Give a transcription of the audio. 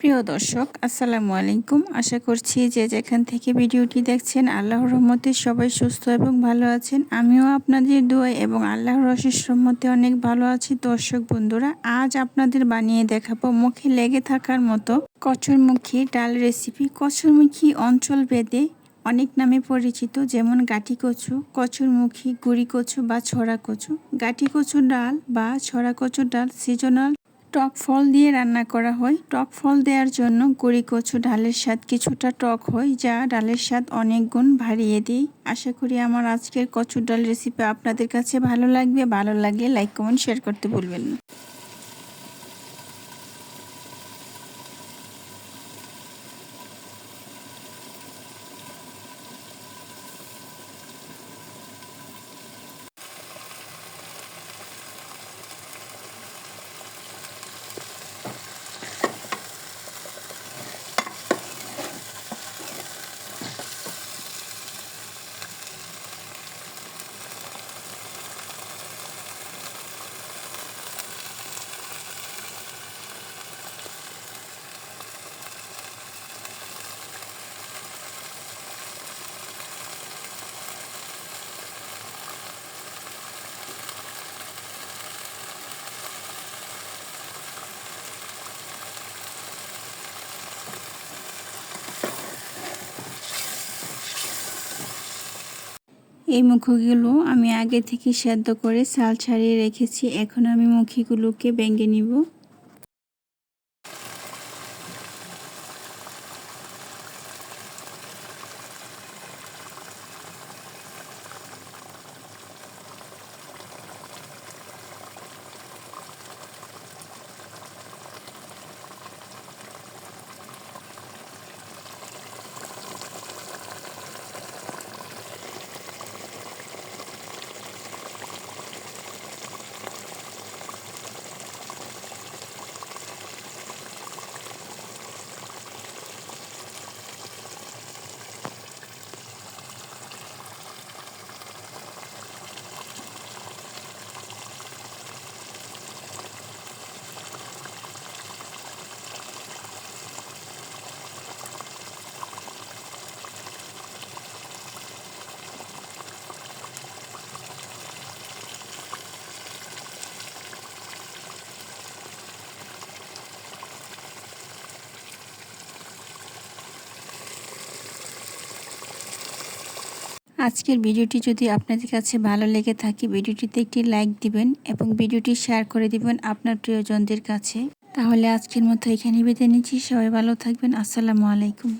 প্রিয় দর্শক, আসসালামু আলাইকুম। আশা করছি যে যেখান থেকে ভিডিওটি দেখছেন, আল্লাহর রহমতে সবাই সুস্থ এবং ভালো আছেন। আমিও আপনাদের দোয়া এবং আল্লাহর অশেষ রহমতে অনেক ভালো আছি। দর্শক বন্ধুরা, আজ আপনাদের বানিয়ে দেখাবো মুখে লেগে থাকার মতো কচুরমুখী ডাল রেসিপি কচুরমুখী অঞ্চল ভেদে অনেক নামে পরিচিত, যেমন গাটি কচু, কচুরমুখী, গুড়ি কচু বা ছড়া কচু। গাটি কচুর ডাল বা ছড়া কচুর ডাল সিজনাল টক ফল দিয়ে রান্না করা হয়। টক ফল দেওয়ার জন্য গড়ি কচু, ডালের স্বাদ কিছুটা টক হয়, যা ডালের স্বাদ অনেক গুণ ভারিয়ে দেয়। আশা করি আমার আজকের কচুর ডাল রেসিপি আপনাদের কাছে ভালো লাগবে। ভালো লাগলে লাইক কমেন্ট শেয়ার করতে ভুলবেন না। এই মুখগুলো আমি আগে থেকে সেদ্ধ করে সাল ছাড়িয়ে রেখেছি। এখন আমি মুখিগুলোকে ভেঙে নিব। আজকের ভিডিওটি যদি আপনাদের কাছে ভালো লেগে থাকে, ভিডিওটিতে একটি লাইক দিবেন এবং ভিডিওটি শেয়ার করে দিবেন আপনার প্রিয়জনদের কাছে। তাহলে আজকের মতো এখানে বেঁধে নিচ্ছি। সবাই ভালো থাকবেন। আসসালামু আলাইকুম।